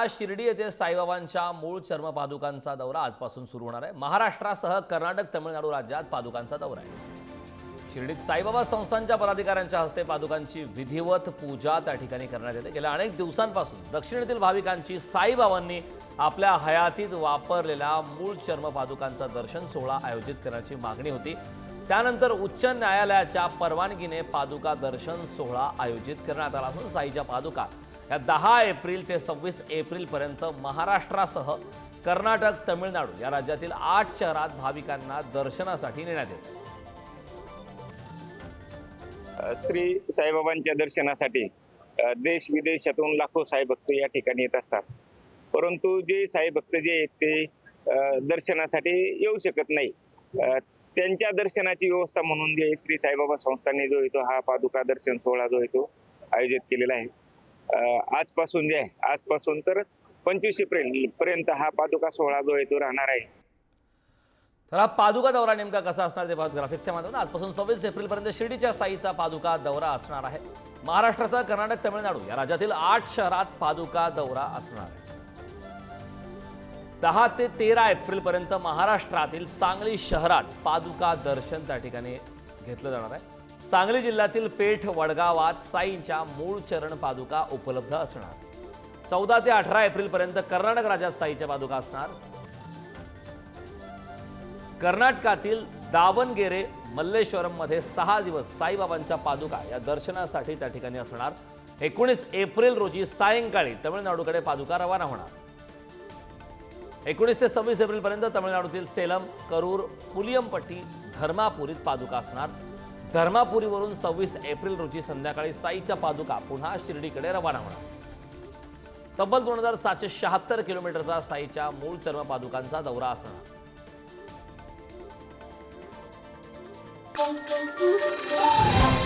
आज शिर्डी येथे साईबाबांच्या मूळ चर्मपादुकांचा दौरा आजपासून सुरू होणार आहे. महाराष्ट्रासह कर्नाटक तमिळनाडू राज्यात पादुकांचा दौरा आहे. शिर्डीत साईबाबा संस्थांच्या पदाधिकाऱ्यांच्या हस्ते पादुकांची विधिवत पूजा त्या ठिकाणी करण्यात येते. गेल्या अनेक दिवसांपासून दक्षिणेतील भाविकांची साईबाबांनी आपल्या हयातीत वापरलेल्या मूळ चर्म पादुकांचा दर्शन सोहळा आयोजित करण्याची मागणी होती. त्यानंतर उच्च न्यायालयाच्या परवानगीने पादुका दर्शन सोहळा आयोजित करण्यात आला असून साईच्या पादुका या दहा एप्रिल ते सव्वीस एप्रिलपर्यंत महाराष्ट्रासह कर्नाटक तमिळनाडू या राज्यातील आठ शहरात भाविकांना दर्शनासाठी नेण्यात येते श्री साईबाबांच्या दर्शनासाठी देश विदेशातून लाखो साईभक्त या ठिकाणी येत असतात. परंतु जे साईभक्त जे आहेत ते दर्शनासाठी येऊ शकत नाही. त्यांच्या दर्शनाची व्यवस्था म्हणून जे श्री साईबाबा संस्थांनी जो येतो हा पादुका दर्शन सोहळा जो आहे तो आयोजित केलेला आहे. आजपासून जे आहे आजपासून तर पंचवीस एप्रिल पर्यंत हा पादुका सोहळा जो आहे तो राहणार आहे. तर हा पादुका दौरा नेमका कसा असणार ते ग्राफिक्सच्या माध्यमातून. आजपासून सव्वीस एप्रिलपर्यंत शिर्डीच्या साईचा पादुका दौरा असणार आहे. महाराष्ट्राचा कर्नाटक तमिळनाडू या राज्यातील आठ शहरात पादुका दौरा असणार आहे. दहा ते तेरा एप्रिलपर्यंत महाराष्ट्रातील सांगली शहरात पादुका दर्शन त्या ठिकाणी घेतलं जाणार आहे. सांगली जिल्ह्यातील पेठ वडगावात साईंच्या मूळ चरण पादुका उपलब्ध असणार. चौदा ते अठरा एप्रिलपर्यंत कर्नाटक राज्यात साईच्या पादुका असणार. कर्नाटकातील दावणगेरे मल्लेश्वरममध्ये सहा दिवस साईबाबांच्या पादुका या दर्शनासाठी त्या ठिकाणी असणार. एकोणीस एप्रिल रोजी सायंकाळी तमिळनाडूकडे पादुका रवाना होणार. एकोणीस ते सव्वीस एप्रिलपर्यंत तमिळनाडूतील सेलम करूर पुलियमपट्टी धर्मापुरीत पादुका असणार. धर्मापुरीवरून सव्वीस एप्रिल रोजी संध्याकाळी साईच्या पादुका पुन्हा शिर्डीकडे रवाना होणार तब्बल दोन हजार सातशे शहात्तर किलोमीटरचा साईच्या मूळ चर्म पादुकांचा दौरा असणार Thank you.